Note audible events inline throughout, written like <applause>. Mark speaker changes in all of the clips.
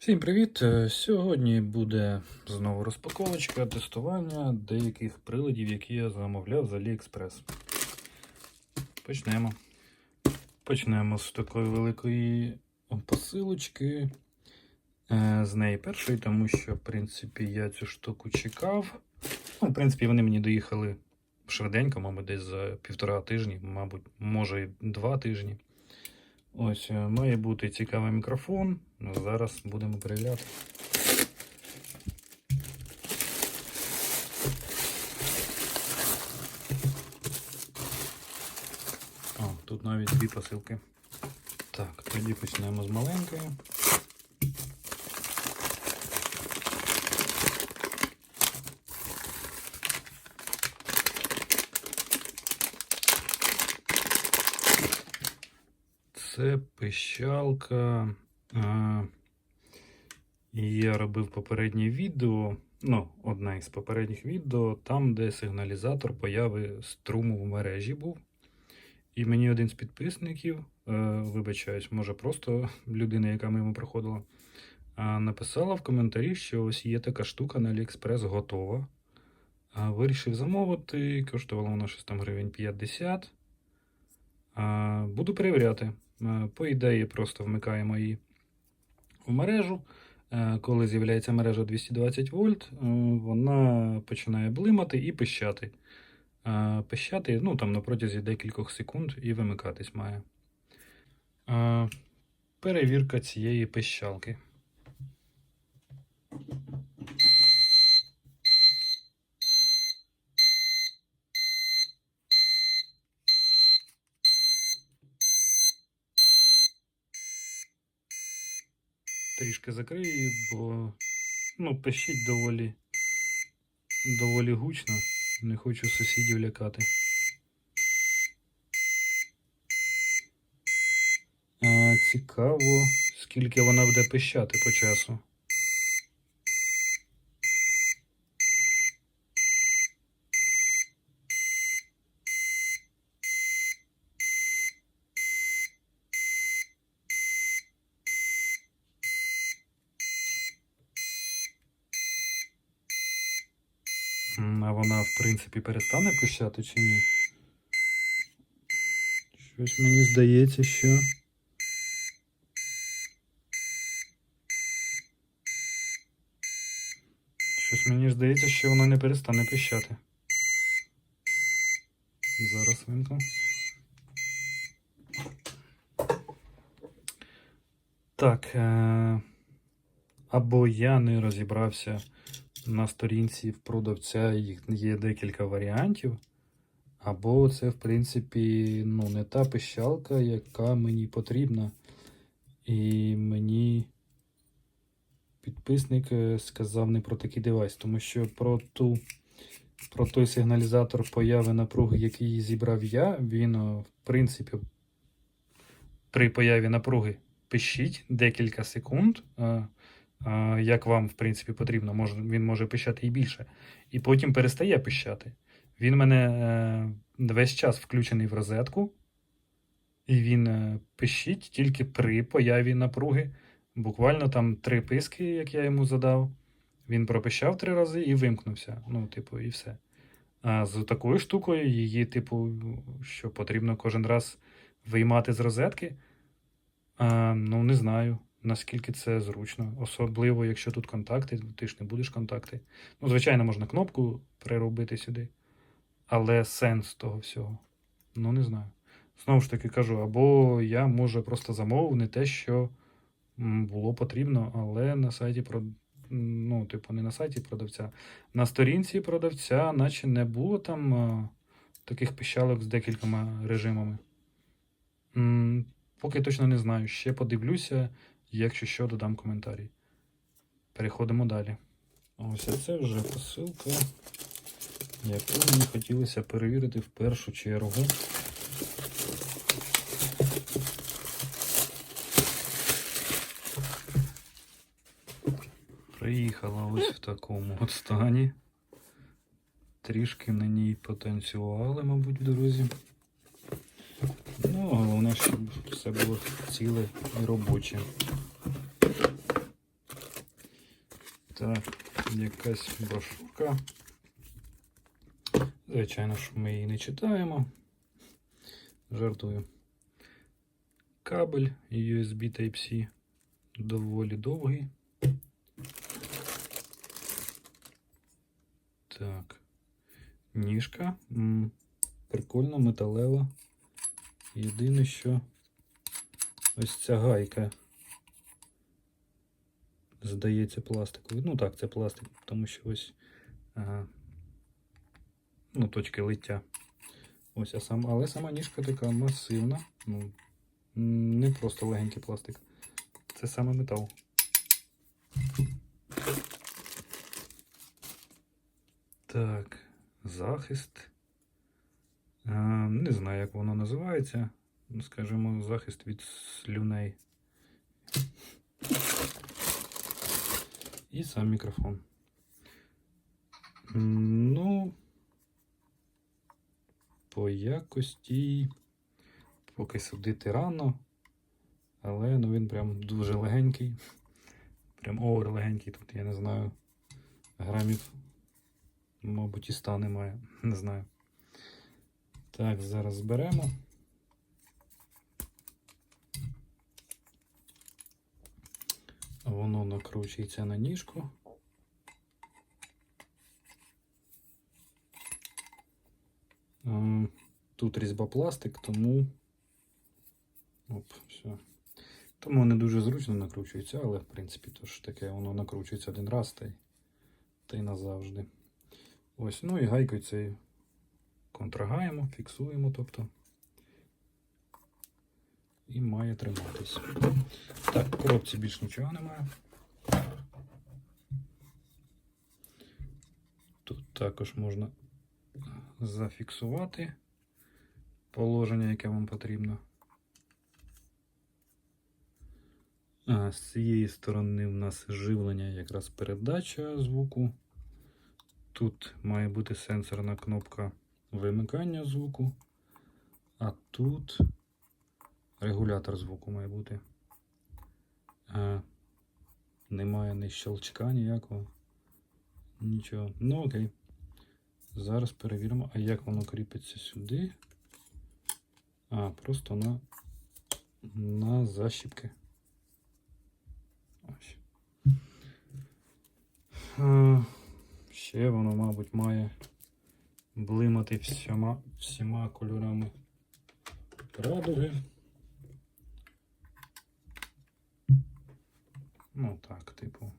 Speaker 1: Всім привіт! Е, Сьогодні буде знову розпаковочка, тестування деяких приладів, які я замовляв з AliExpress. Почнемо. Почнемо з такої великої посилочки. Е, З неї першої, тому що, в принципі, я цю штуку чекав. Ну, в принципі, вони мені доїхали швиденько, мабуть, десь за півтора тижні, мабуть, може і два тижні. Ось е, має бути цікавий мікрофон. Ну, Зараз будемо перевіряти. О, тут навіть дві посилки. Так, тоді почнемо з маленької. Це пищалка. Я робив попереднє відео. Ну, одне із попередніх відео, там, де сигналізатор появи струму в мережі був. І мені один з підписників, е, вибачаюсь, може просто людина, яка мимо проходила, написала в коментарі, що ось є така штука на AliExpress готова. Вирішив замовити, коштувала вона щось гривень 50. А, Буду перевіряти. Е, По ідеї, просто вмикаємо її в мережу. Е, Коли з'являється мережа 220 вольт, е, вона починає блимати і пищати. Пищати ну, там, на протязі декількох секунд і вимикатись має. Перевірка цієї пищалки. Трішки закрию, бо ну, пищить доволі, доволі гучно. Не хочу сусідів лякати. Цікаво, скільки вона буде пищати по часу. М, А вона, в принципі, перестане пищати чи ні? Щось мені здається, що. Щось мені здається, що вона не перестане пищати. Зараз вимкну. Так. Е- або я не розібрався на сторінці в продавця, їх є декілька варіантів. Або це, в принципі, ну, не та пищалка, яка мені потрібна. І мені підписник е, сказав не про такий девайс, тому що про ту, про той сигналізатор появи напруги, який зібрав я, він, е, в принципі, при появі напруги пищить декілька секунд. Як вам, в принципі, потрібно, може, він може пищати і більше. І потім перестає пищати. Він мене е, весь час включений в розетку, і він е, пищить тільки при появі напруги. Буквально там три писки, як я йому задав. Він пропищав три рази і вимкнувся. Ну, типу, і все. А з такою штукою її, типу, що потрібно кожен раз виймати з розетки. А, ну, не знаю, наскільки це зручно. Особливо, якщо тут контакти, ти ж не будеш контакти. Ну, звичайно, можна кнопку приробити сюди. Але сенс того всього. Ну, не знаю. Знову ж таки кажу, або я, може, просто замовив не те, що було потрібно, але на сайті про. Ну, типу, не на сайті продавця. На сторінці продавця, наче не було там а, таких пищалок з декількома режимами. М, Поки точно не знаю. Ще подивлюся, якщо що, додам коментарі. Переходимо далі. Ось це вже посилка, яку мені хотілося перевірити в першу чергу. Приїхала ось в такому от стані. Трішки на ній потанцювали, мабуть, в дорозі. Ну, головне, щоб все було ціле і робоче. Так, якась брошурка. Звичайно, що ми її не читаємо. Жартую. Кабель USB Type-C доволі довгий. Так. Ніжка. Прикольно, металева. Єдине, що ось ця гайка. Здається, пластиковий. Ну так, це пластик, тому що ось ага, ну, точки лиття. Ось, а сам, але сама ніжка така масивна. Ну, не просто легенький пластик. Це саме метал. Так, захист. А, не знаю, як воно називається. Скажімо, захист від слюней. І сам мікрофон. Ну, по якості, поки судити рано, але ну, він прям дуже легенький. Прям овер легенький. Тут я не знаю. Грамів, мабуть, і ста немає. Не знаю. Так, зараз зберемо. Воно накручується на ніжку. Ем, Тут різьба пластик, тому. Оп, все. Тому не дуже зручно накручується, але в принципі то ж таке воно накручується один раз та й, та й назавжди. Ось, ну і гайкою цією контрагаємо, фіксуємо, тобто. І має триматись. Так, в коробці більш нічого немає. Тут також можна зафіксувати положення, яке вам потрібно. А, з цієї сторони в нас живлення, якраз передача звуку. Тут має бути сенсорна кнопка вимикання звуку, а тут регулятор звуку має бути. А, немає ні щелчка ніякого. Нічого. Ну окей. Зараз перевіримо, а як воно кріпиться сюди. А, просто на, на защіпки. Ось. А, ще воно, мабуть, має блимати всіма, всіма кольорами радуги. Ну так, типу.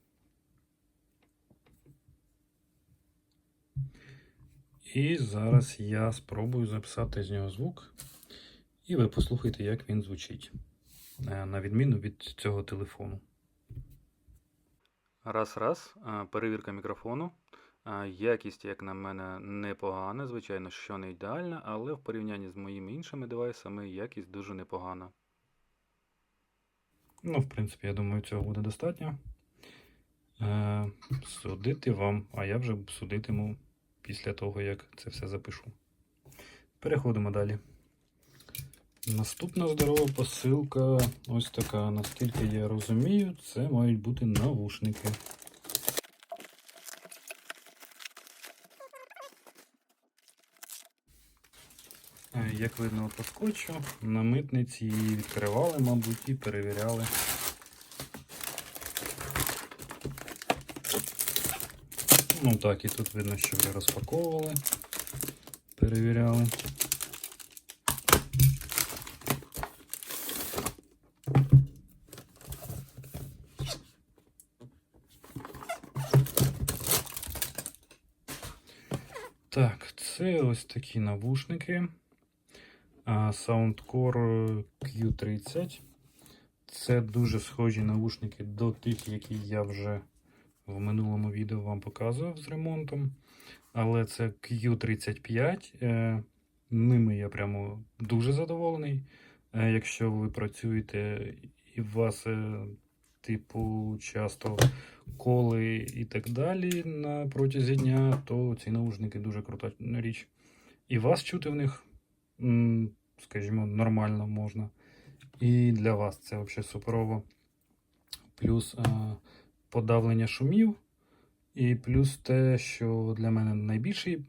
Speaker 1: І зараз я спробую записати з нього звук. І ви послухайте, як він звучить. Е, На відміну від цього телефону. Раз, раз. Е, Перевірка мікрофону. Е, Якість, як на мене, непогана. Звичайно, що не ідеальна, але в порівнянні з моїми іншими девайсами якість дуже непогана. Ну, в принципі, я думаю, цього буде достатньо. Е, Судити вам, а я вже судитиму після того, як це все запишу. Переходимо далі. Наступна здорова посилка ось така. Наскільки я розумію, це мають бути навушники. Як видно по скотчу, на митниці її відкривали, мабуть, і перевіряли. Ну так, і тут видно, що вже розпаковували, перевіряли. Так, це ось такі навушники. Soundcore Q30. Це дуже схожі навушники до тих, які я вже в минулому відео вам показував з ремонтом. Але це Q35. Е, Ними я прямо дуже задоволений. Е, Якщо ви працюєте і у вас, е, типу, часто коли і так далі на протязі дня, то ці наушники дуже крута річ. І вас чути в них, скажімо, нормально можна. І для вас це взагалі суперово. Плюс е, подавлення шумів І плюс те, що для мене найбільший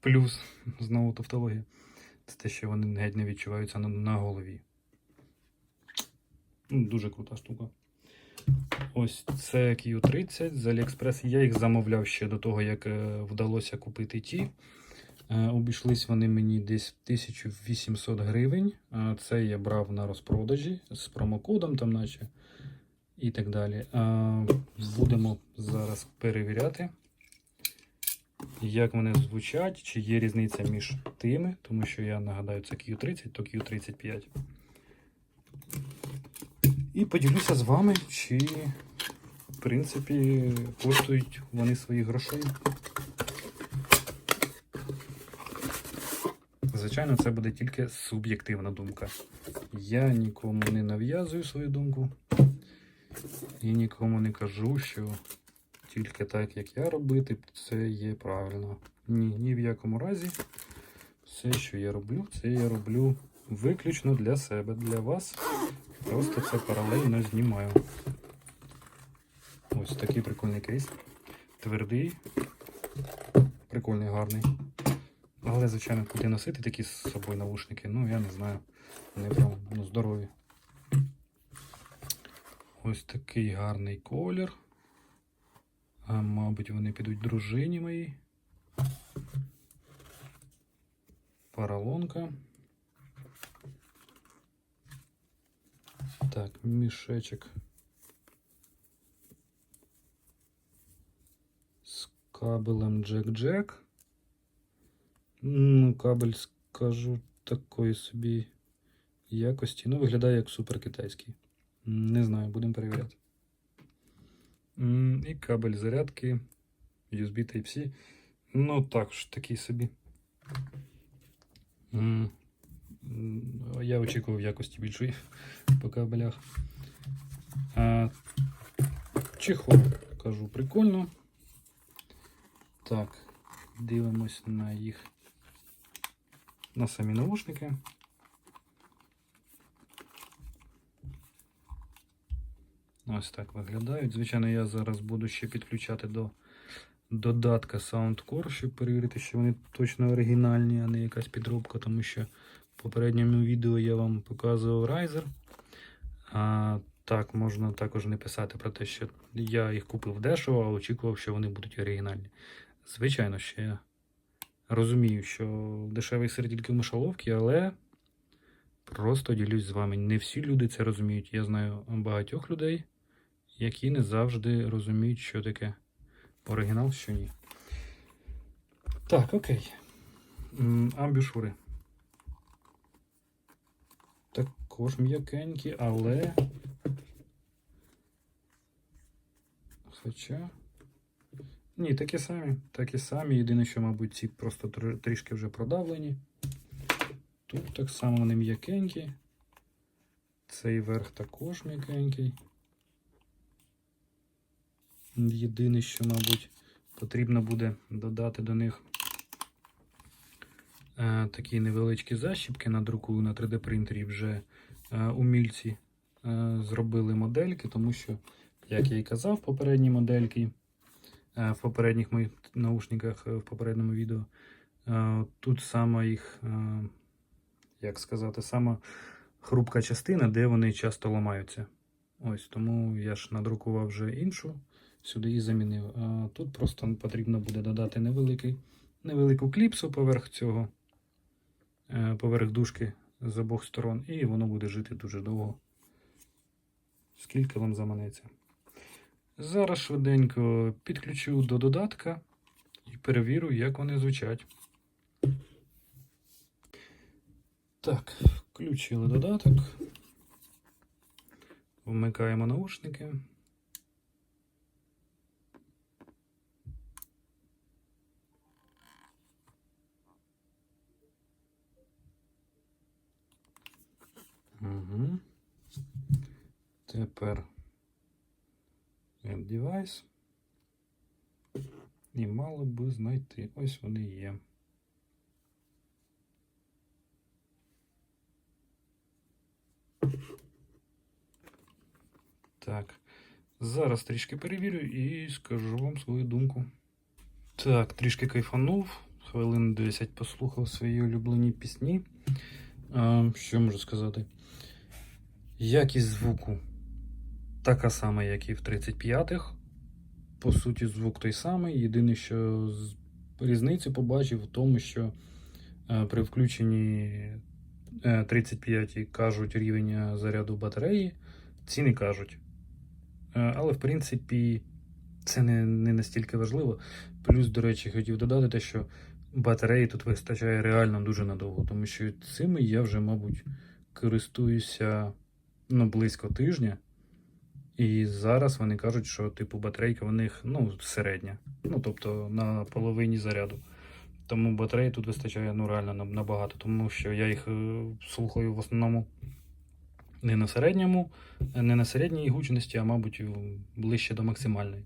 Speaker 1: плюс, <laughs> знову тавтологія, це те, що вони геть не відчуваються на, голові. Ну, Дуже крута штука. Ось це Q30 з AliExpress. Я їх замовляв ще до того, як е, вдалося купити ті. Е, Обійшлись вони мені десь 1800 гривень. Е, Це я брав на розпродажі з промокодом, там, наче, і так далі. Е, Будемо зараз перевіряти, як вони звучать, чи є різниця між тими, тому що я нагадаю, це Q30, то Q35. І поділюся з вами, чи, в принципі, коштують вони своїх грошей. Звичайно, це буде тільки суб'єктивна думка. Я нікому не нав'язую свою думку і нікому не кажу, що тільки так, як я робити, це є правильно. Ні, ні в якому разі. Все, що я роблю, це я роблю виключно для себе, для вас. Просто це паралельно знімаю. Ось такий прикольний кейс. Твердий, прикольний, гарний. Але, звичайно, куди носити такі з собою навушники, ну я не знаю. Вони прям ну, здорові. Ось такий гарний колір. А, мабуть, вони підуть дружині моїй. Паралонка. Так, мішечок. З кабелем Джек-Джек. Ну, кабель, скажу, такої собі якості. Ну, виглядає як супер китайський. Не знаю, будемо перевіряти. І кабель зарядки USB Type-C. Ну, також такий собі. Я очікував якості більшої по кабелях. А, чехол, кажу, прикольно. Так, дивимось на їх на самі наушники. Ось так виглядають. Звичайно, я зараз буду ще підключати до додатка Soundcore, щоб перевірити, що вони точно оригінальні, а не якась підробка, тому що в попередньому відео я вам показував Riser. А так, можна також не писати про те, що я їх купив дешево, а очікував, що вони будуть оригінальні. Звичайно, я розумію, що дешевий сир тільки в мишоловці, але просто ділюсь з вами. Не всі люди це розуміють. Я знаю багатьох людей, які не завжди розуміють, що таке оригінал, що ні. Так, окей. М, Амбішури. Також м'якенькі, але. Хоча. Ні, такі самі. Такі самі. Єдине, що, мабуть, ці просто трішки вже продавлені. Тут так само вони м'якенькі. Цей верх також м'якенький. Єдине, що, мабуть, потрібно буде додати до них е, такі невеличкі защіпки на друку на 3D принтері вже е, умільці е, зробили модельки, тому що, як я і казав, попередні модельки в попередніх моїх наушниках е, в попередньому відео. е, Тут сама їх, е, як сказати, сама хрупка частина, де вони часто ламаються. Ось тому я ж надрукував вже іншу, сюди і замінив. А тут просто потрібно буде додати невеликий, невелику кліпсу поверх цього, е, поверх дужки з обох сторон, і воно буде жити дуже довго. Скільки вам заманеться. Зараз швиденько підключу до додатка і перевірю, як вони звучать. Так, включили додаток. Вмикаємо наушники. Угу. Тепер Add Device. І мало би знайти. Ось вони є. Так. Зараз трішки перевірю і скажу вам свою думку. Так, трішки кайфанув. Хвилин 10 послухав свої улюблені пісні. А, що можу сказати? Якість звуку така сама, як і в 35-х. По суті, звук той самий. Єдине, що різницю побачив в тому, що е, при включенні е, 35 кажуть рівень е, заряду батареї, ці не кажуть. Е, Але, в принципі, це не, не настільки важливо. Плюс, до речі, хотів додати те, що батареї тут вистачає реально дуже надовго, тому що цими я вже, мабуть, користуюся ну, близько тижня. І зараз вони кажуть, що типу батарейка в них ну, середня. Ну, тобто на половині заряду. Тому батареї тут вистачає ну, реально набагато, тому що я їх е, слухаю в основному не на середньому, не на середній гучності, а мабуть ближче до максимальної.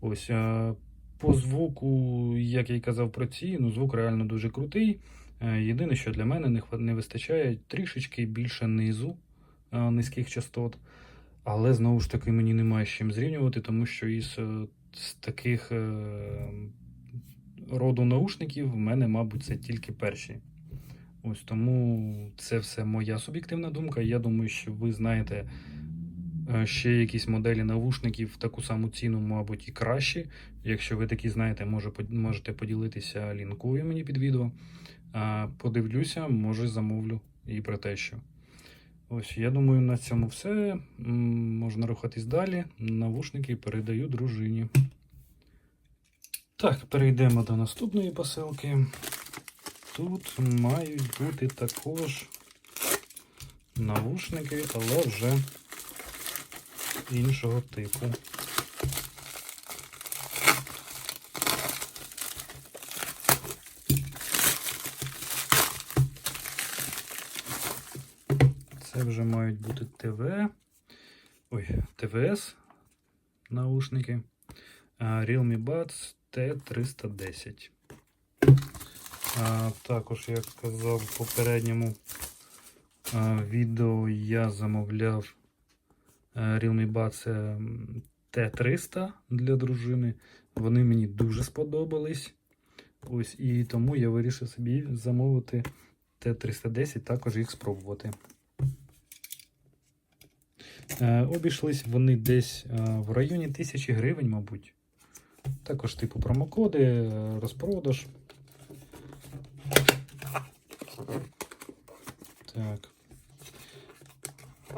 Speaker 1: Ось е, по звуку, як я й казав про ці, ну звук реально дуже крутий. Е, Єдине, що для мене не, вистачає трішечки більше низу низьких частот. Але знову ж таки мені немає з чим зрівнювати, тому що із е, з таких е, роду наушників в мене, мабуть, це тільки перші. Ось тому це все моя суб'єктивна думка. Я думаю, що ви знаєте е, ще якісь моделі навушників в таку саму ціну, мабуть, і кращі. Якщо ви такі знаєте, може, можете поділитися лінкою мені під відео. Подивлюся, може замовлю і про те, що. Ось, я думаю, на цьому все. Можна рухатись далі. Навушники передаю дружині. Так, перейдемо до наступної посилки. Тут мають бути також навушники, але вже іншого типу. Це вже мають бути ТВ. Ой, ТВС наушники. Realme Buds T310. А, також, як казав в попередньому а, відео, я замовляв Realme Buds ем, T300 для дружини. Вони мені дуже сподобались. Ось і тому я вирішив собі замовити Т310, також їх спробувати. Е, Обійшлись вони десь е, в районі 1000 гривень, мабуть. Також типу промокоди, е, розпродаж. Так.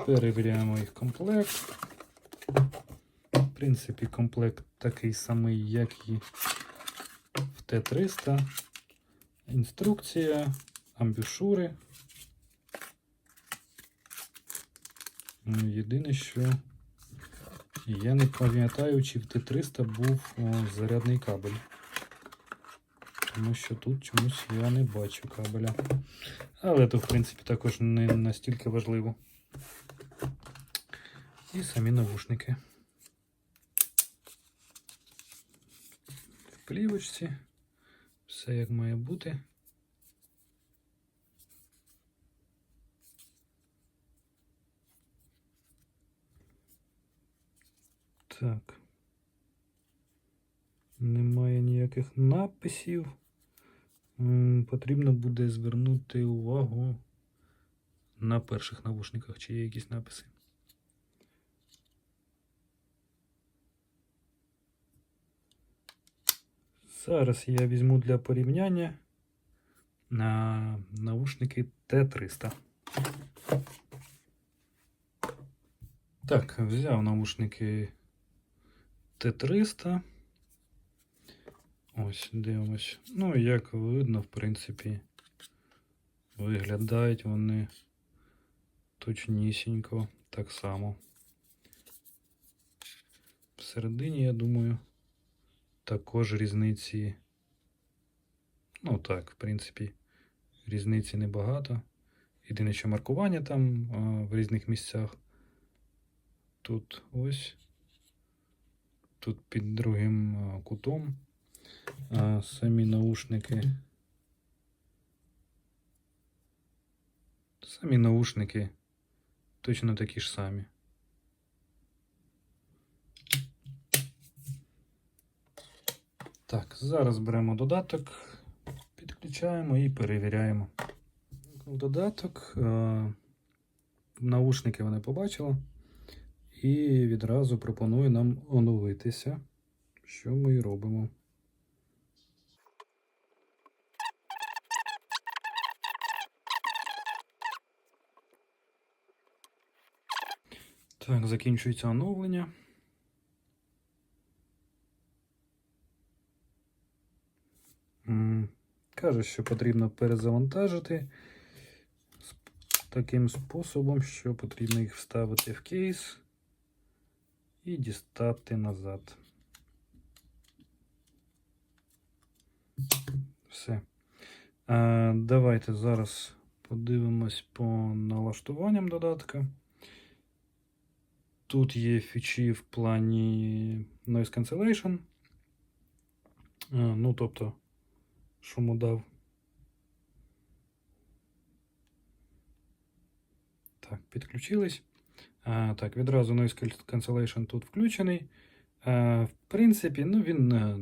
Speaker 1: Перевіряємо їх комплект. В принципі, комплект такий самий, як і в Т300. Інструкція, амбушури. Єдине, що я не пам'ятаю, чи в Т300 був зарядний кабель. Тому що тут чомусь я не бачу кабеля. Але то, в принципі, також не настільки важливо. І самі навушники. В плівочці. Все як має бути. Так. Немає ніяких написів. Потрібно буде звернути увагу на перших навушниках, чи є якісь написи. Зараз я візьму для порівняння на навушники Т300. Так, взяв наушники Т300. Ось, дивимось. Ну, як видно, в принципі, виглядають вони точнісінько так само. Всередині, я думаю, також різниці. Ну так, в принципі, різниці небагато. Єдине, що маркування там а, в різних місцях. Тут ось. Тут під другим е, кутом е, самі наушники. Самі наушники точно такі ж самі. Так, зараз беремо додаток, підключаємо і перевіряємо. Додаток, е, наушники вони побачили. І відразу пропонує нам оновитися, що ми і робимо. Так, закінчується оновлення. Каже, що потрібно перезавантажити таким способом, що потрібно їх вставити в кейс і дістати назад. Все. Е, давайте зараз подивимось по налаштуванням додатка. Тут є фічі в плані Noise Cancellation. Е, ну, тобто, шумодав. Так, підключились. Так, відразу Noise Cancel- Cancellation тут включений. В принципі, ну він е,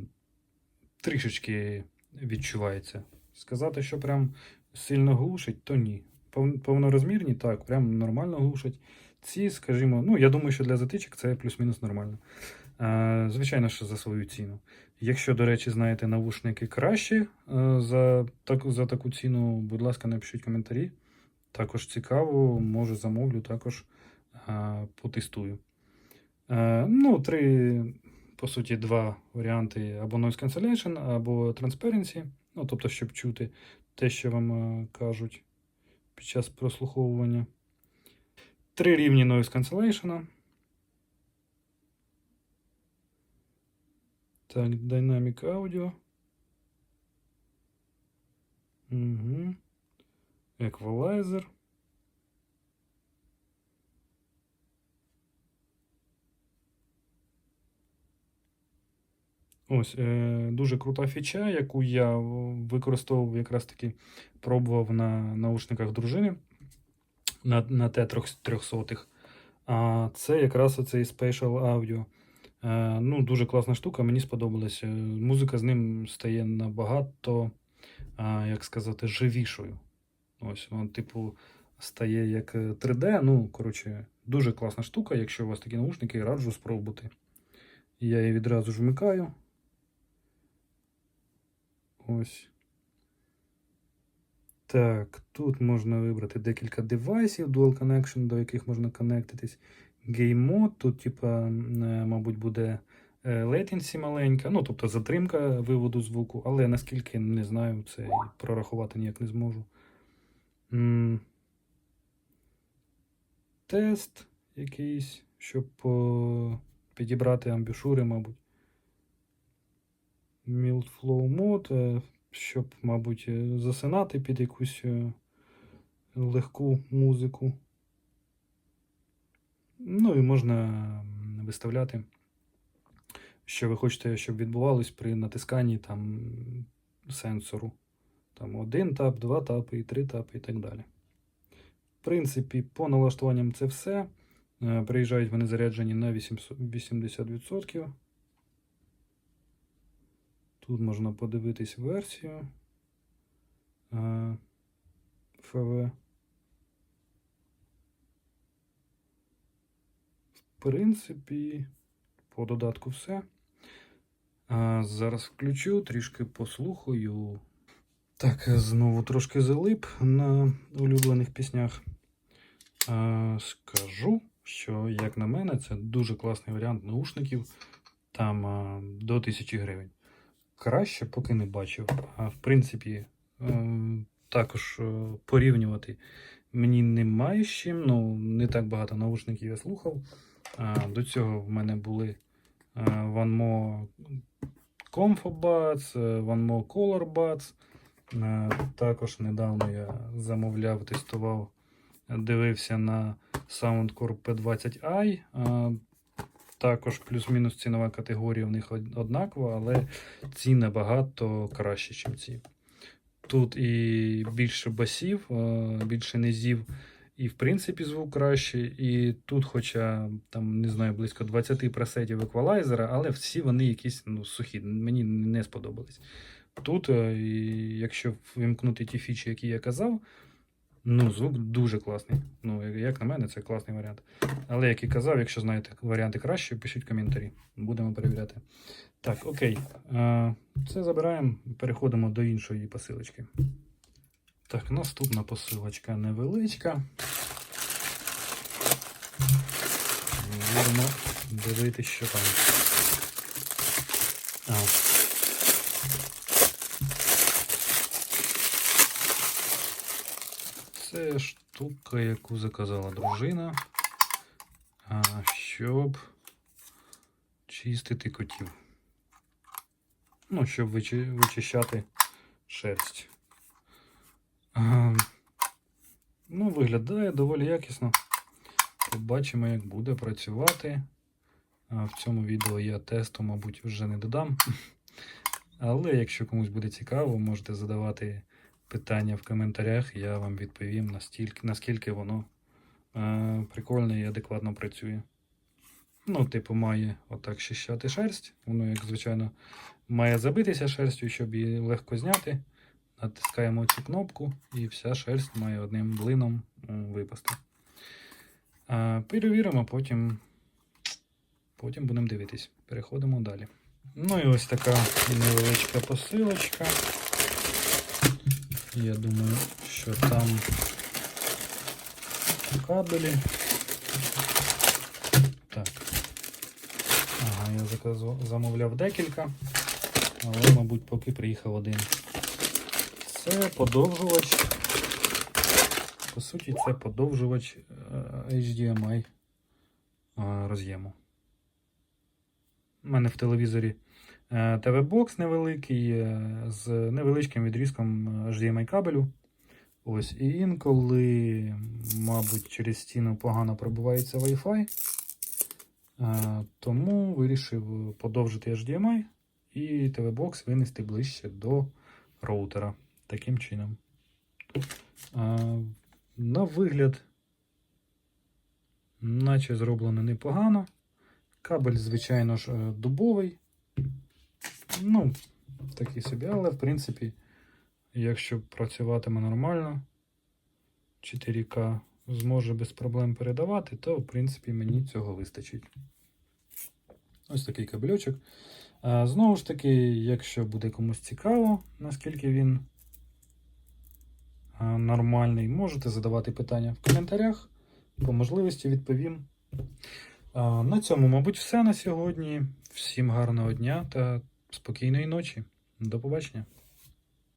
Speaker 1: трішечки відчувається. Сказати, що прям сильно глушить, то ні. Пов- Повнорозмірні, так, прям нормально глушать. Ці, скажімо, ну, я думаю, що для затичок це плюс-мінус нормально. Звичайно, що за свою ціну. Якщо, до речі, знаєте навушники кращі е, за, так, за таку ціну, будь ласка, напишіть коментарі. Також цікаво, може замовлю, також потестую. Е, ну, три, по суті, два варіанти: або Noise Cancellation, або Transparency. Ну, тобто, щоб чути те, що вам е, кажуть під час прослуховування. Три рівні Noise Cancellation. Так, Dynamic Audio. Угу. Equalizer. Ось е, дуже крута фіча, яку я використовував якраз таки пробував на наушниках дружини на, на Т300. А це якраз оцей Spatial Audio. Е, ну, дуже класна штука, мені сподобалася. Музика з ним стає набагато, а, як сказати, живішою. Ось, він, типу, стає як е, 3D. Ну, коротше, дуже класна штука. Якщо у вас такі наушники, раджу спробувати. Я її відразу ж вмикаю. Ось. Так, тут можна вибрати декілька девайсів Dual Connection, до яких можна коннектитись. Game Mode, тут, типа, е, мабуть, буде е, latency маленька, ну, тобто затримка виводу звуку, але наскільки не знаю, це прорахувати ніяк не зможу. Тест якийсь, щоб підібрати амбішури, мабуть. Flow Mode, е, щоб, мабуть, е, засинати під якусь е, легку музику. Ну і можна виставляти, що ви хочете, щоб відбувалось при натисканні там сенсору. Там один тап, два тапи, три тапи і так далі. В принципі, по налаштуванням це все. Приїжджають вони заряджені на 80%. Тут можна подивитись версію е, ФВ. В принципі, по додатку все. Зараз включу, трішки послухаю. Так, знову трошки залип на улюблених піснях. Скажу, що, як на мене, це дуже класний варіант наушників. Там до 1000 гривень. Краще поки не бачив. А в принципі, е, також е, порівнювати мені немає з чим. Ну, не так багато наушників я слухав. До цього в мене були е, OneMo Comfo Buds, OneMo Color Buds. Також недавно я замовляв, тестував, дивився на Soundcore P20i. Також плюс-мінус цінова категорія в них однакова, але ці набагато краще, ніж ці. Тут і більше басів, більше низів, І в принципі звук краще. І тут, хоча там не знаю, близько 20 пресетів еквалайзера, але всі вони якісь ну, сухі. Мені не сподобались. Тут, е, якщо вимкнути ті фічі, які я казав, ну, звук дуже класний. Ну, як на мене, це класний варіант. Але як і казав, якщо знаєте варіанти краще, пишіть коментарі. Будемо перевіряти. Так, окей. Е, Це забираємо, переходимо до іншої посилочки. Так, наступна посилочка невеличка. Будемо дивитися, що там. А. Це штука, яку заказала дружина, щоб чистити котів. Ну, щоб вичищати шерсть. Ну, виглядає доволі якісно. Побачимо, як буде працювати. В цьому відео я тесту, мабуть, вже не додам. <laughs> Але якщо комусь буде цікаво, можете задавати питання в коментарях, я вам відповім, настільки, наскільки воно е, прикольно і адекватно працює. Ну, типу, має отак щищати шерсть. Воно, як звичайно, має забитися шерстю, щоб її легко зняти. Натискаємо цю кнопку, і вся шерсть має одним блином випасти. А, перевіримо, потім, потім будемо дивитись. Переходимо далі. Ну і ось така невеличка посилочка. Я думаю, що там кабелі. Так. Ага, я заказав, замовляв декілька, але, мабуть, поки приїхав один. Це подовжувач. По суті, це подовжувач е, HDMI е, роз'єму. У мене в телевізорі ТВ-бокс невеликий е, з невеличким відрізком е, HDMI кабелю. Ось, і інколи, мабуть, через стіну погано пробивається Wi-Fi. Е, Тому вирішив подовжити HDMI і ТВ-бокс винести ближче до роутера. Таким чином. Е, На вигляд, наче зроблено непогано. Кабель, звичайно ж, е, дубовий. Ну, такий собі, але в принципі, якщо працюватиме нормально, 4К зможе без проблем передавати, то в принципі мені цього вистачить. Ось такий кабельочок. Знову ж таки, якщо буде комусь цікаво, наскільки він нормальний, можете задавати питання в коментарях. По можливості відповім. На цьому, мабуть, все на сьогодні. Всім гарного дня та спокійної ночі. До побачення.